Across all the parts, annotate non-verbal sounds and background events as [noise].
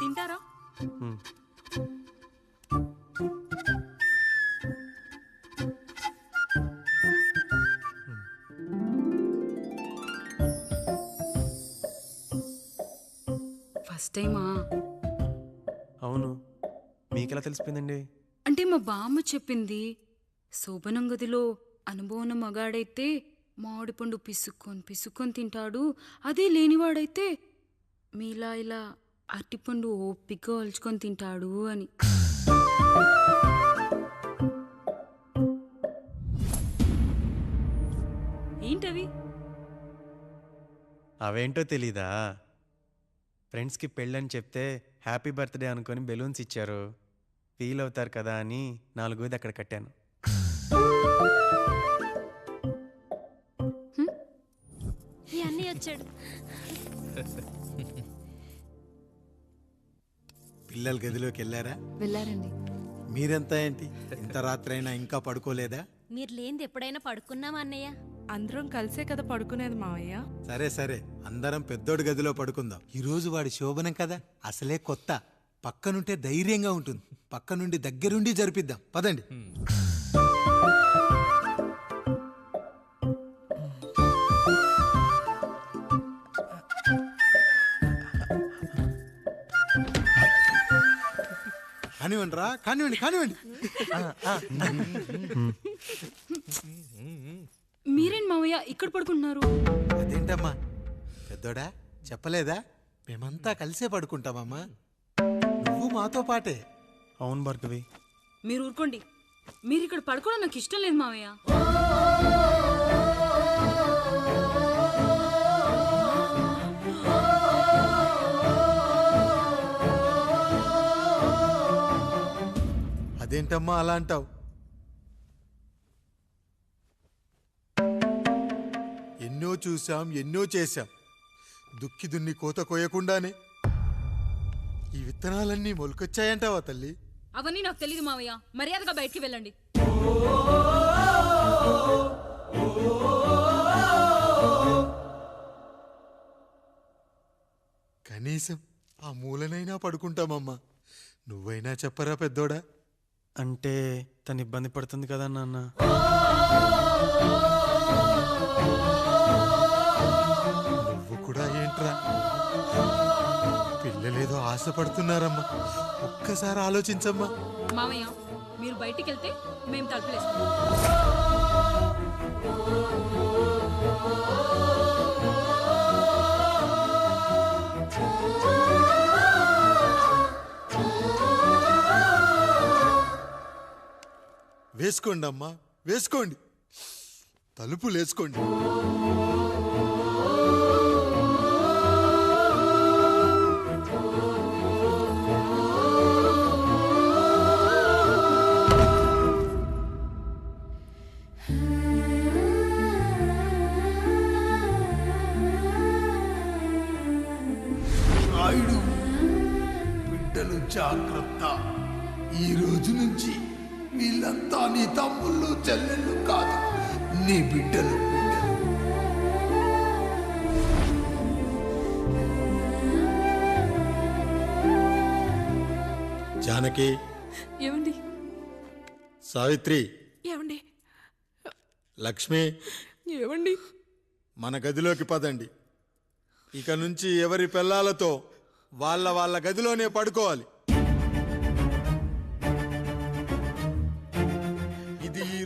తింటారా. ఫస్ట్ టైమా? అవును. మీకెలా తెలిసిపోయిందండి? అంటే మా బామ్మ చెప్పింది శోభనం గదిలో అనుభవం మగాడైతే మామిడిపండు పిసుక్కొని పిసుక్కొని తింటాడు. అదే లేనివాడైతే మీలా ఇలా అరటిపండు ఓపిగ్గా ఒలుచుకొని తింటాడు అని. ఏంటవి? అవేంటో తెలీదా? ఫ్రెండ్స్కి పెళ్ళని చెప్తే హ్యాపీ బర్త్డే అనుకొని బెలూన్స్ ఇచ్చారు. ఫీల్ అవుతారు కదా అని నాలుగోది అక్కడ కట్టాను. వచ్చాడు పిల్లలు గదిలోకి వెళ్ళారా? వెళ్ళారండి. మీరెంత ఏంటి? ఇంత రాత్రి అయినా ఇంకా పడుకోలేదా? మీరు లేనిది ఎప్పుడైనా పడుకున్నామా అన్నయ్య? అందరం కలిసే కదా పడుకునేది మావయ్య. సరే సరే. అందరం పెద్దోడి గదిలో పడుకుందాం. ఈ రోజు వాడి శోభనం కదా? అసలే కొత్త. పక్కనుంటే ధైర్యంగా ఉంటుంది. పక్క నుండి దగ్గరుండి జరిపిద్దాం. పదండి. కానివ్వండి రా కానివ్వండి కానివ్వండి మీరేంటి మావయ్య ఇక్కడ పడుకుంటున్నారు? అదేంటమ్మా? పెద్దోడా చెప్పలేదా? మేమంతా కలిసే పడుకుంటామమ్మా. నువ్వు మాతో పాటే. అవును భార్గవి. మీరు ఊరుకోండి. మీరు ఇక్కడ పడుకోవడం నాకు ఇష్టం లేదు మావయ్య. అదేంటమ్మా అలా అంటావు? ఎన్నో చూశాం ఎన్నో చేశాం. దుక్కి దున్ని కోత కోయకుండానే. ఈ విత్తనాలన్నీ మొలకొచ్చాయంటావా తల్లి? అవన్నీ నాకు తెలియదు మావయ్య. మర్యాదగా బయటికి వెళ్ళండి. కనీసం ఆ మూలనైనా పడుకుంటామమ్మా. నువ్వైనా చెప్పరా పెద్దోడా? అంటే తను ఇబ్బంది పడుతుంది కదా నాన్న. నువ్వు కూడా ఏంట్రా? పిల్లలేదో ఆశపడుతున్నారమ్మా. ఒక్కసారి ఆలోచించమ్మా. మావయ్య మీరు బయటికి వెళ్తే మేము తలుపులేస్తాం. వేసుకోండి అమ్మా వేసుకోండి. తలుపులు వేసుకోండి రాయుడు బిడ్డలు జాగ్రత్త. ఈ రోజు నుంచి వీళ్ళంతా నీ తమ్ముళ్ళు చెల్లెళ్ళు కాదు నీ బిడ్డలు. బిడ్డలు జానకి. ఏమండి? సావిత్రి. ఏమండి? లక్ష్మి. ఏమండి? మన గదిలోకి పదండి. ఇక నుంచి ఎవరి పిల్లలతో వాళ్ళ వాళ్ళ గదిలోనే పడుకోవాలి.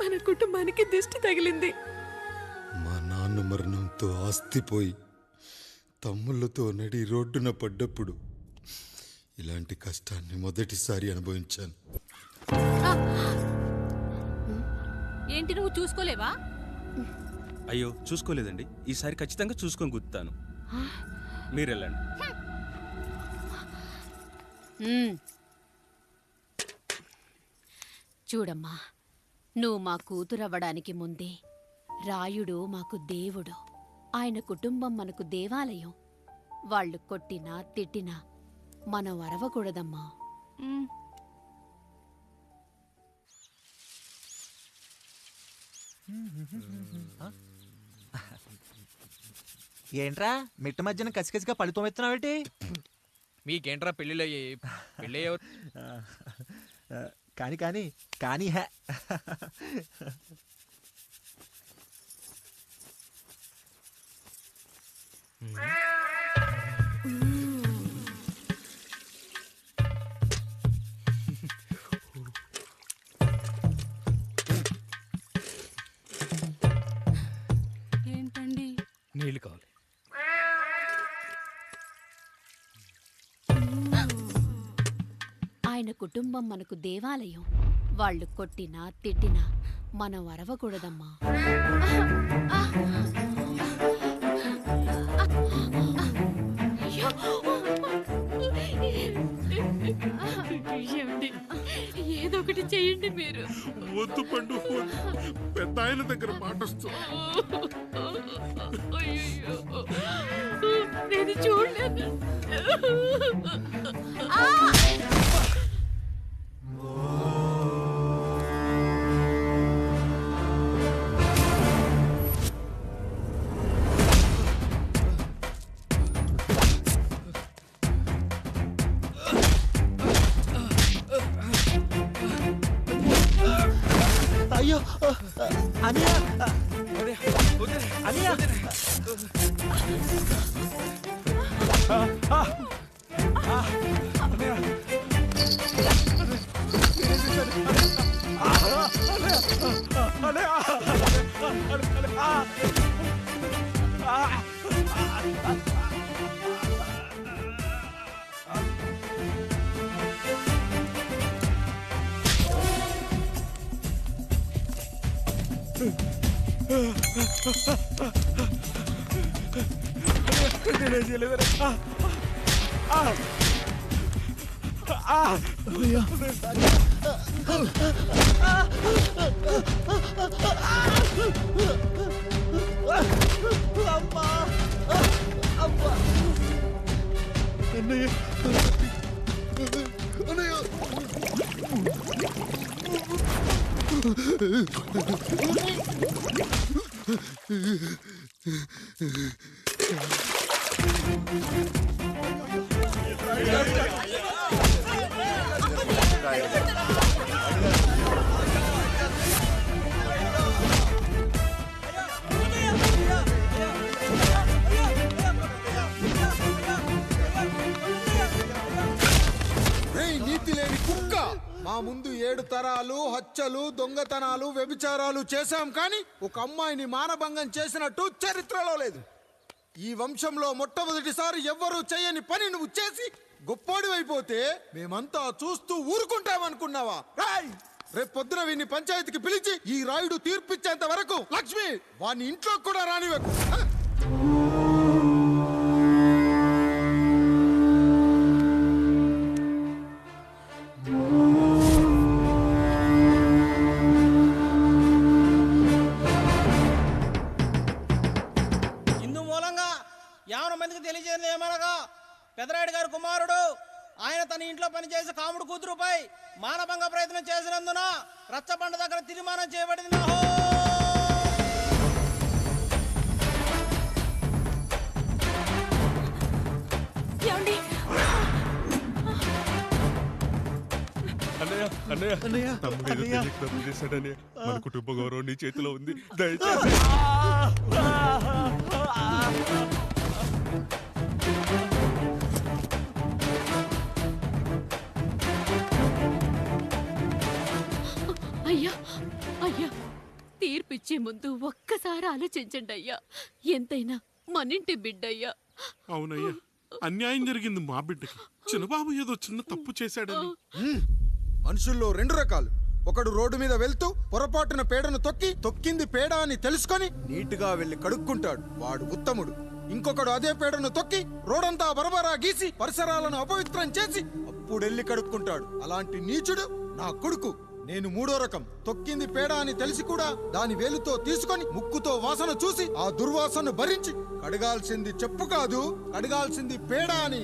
మన కుటుంబానికి దిష్టి తగిలింది. మా నాన్న మరణంతో ఆస్తిపోయి తమ్ముళ్ళతో నడి రోడ్డున పడ్డప్పుడు ఇలాంటి కష్టాన్ని మొదటిసారి అనుభవించాను. ఏంటి నువ్వు చూసుకోలేవా? అయ్యో చూసుకోలేదండి. ఈసారి ఖచ్చితంగా చూసుకొని గుర్తాను మీరు వెళ్ళండి చూడమ్మా నువ్వు మా కూతురవ్వడానికి ముందే. రాయుడు మాకు దేవుడు. ఆయన కుటుంబం మనకు దేవాలయం. వాళ్ళు కొట్టినా తిట్టినా మనం అరవకూడదమ్మా. ఏంట్రా? మిట్ట మధ్యన కసికసిగా పళ్ళుతో ఎత్తున్నావేటి మీకేంట్రా పెళ్ళిళ్ళు అయ్యాయి పెళ్ళి ఎవరు [laughs] కానీ కానీ కానీ హే ఏంటండి కుటుంబం మనకు దేవాలయం. వాళ్ళు కొట్టినా తిట్టినా మనం అరవకూడదమ్మా. ఏదో ఒకటి చేయండి మీరు. వద్దు పండు. పెద్ద ఆయన దగ్గర నేను Ah, ah, ah, ah. Pertenecí al Everest. ¡Ah! ¡Ah! ¡Ah! ¡Mira! ¡Amma! ¡Amma! ¡Anneye! ¡Anneye! ¡Anneye! మా ముందు ఏడు తరాలు హత్యలు దొంగతనాలు వ్యభిచారాలు చేశాం కానీ ఒక అమ్మాయిని మానభంగం చేసినట్టు చరిత్రలో లేదు. ఈ వంశంలో మొట్టమొదటిసారి ఎవ్వరూ చేయని పని నువ్వు చేసి గొప్పోడివైపోతే మేమంతా చూస్తూ ఊరుకుంటామనుకున్నావా? రాయ్! రేపు పొద్దున వీడిని పంచాయతీకి పిలిచి ఈ రాయుడు తీర్పిచ్చేంత వరకు లక్ష్మి వాడిని ఇంట్లో కూడా రానివ్వకు. ఇంట్లో పనిచేసే కాముడు కూతురుపై మానభంగ ప్రయత్నం చేసినందున రచ్చబండ దగ్గర తీర్మానం చేయబడింది. మన కుటుంబ గౌరవం నీ చేతిలో ఉంది. దయచేసి. తీర్పిచ్చే ముందు ఒక్కసారి ఆలోచించండి అయ్యా ఎంతైనా మనింటి బిడ్డయ్యా. అవునయ్యా. అన్యాయం జరిగింది మా బిడ్డకి. చిన్నబాబు ఏదో చిన్న తప్పు చేశాడని. మనుషుల్లో రెండు రకాలు. ఒకడు రోడ్డు మీద వెళ్తూ పొరపాటున పేడను తొక్కి తొక్కింది పేడ అని తెలుసుకొని నీటుగా వెళ్ళి కడుక్కుంటాడు. వాడు ఉత్తముడు. ఇంకొకడు అదే పేడను తొక్కి రోడంతా బరబరా గీసి పరిసరాలను అపవిత్రం చేసి అప్పుడెళ్ళి కడుక్కుంటాడు. అలాంటి నీచుడు నా కొడుకు. నేను మూడో రకం. తొక్కింది పేడ అని తెలిసి కూడా దాని వేలుతో తీసుకొని ముక్కుతో వాసన చూసి ఆ దుర్వాసన భరించి కడగాల్సింది చెప్పు కాదు కడగాల్సింది పేడ అని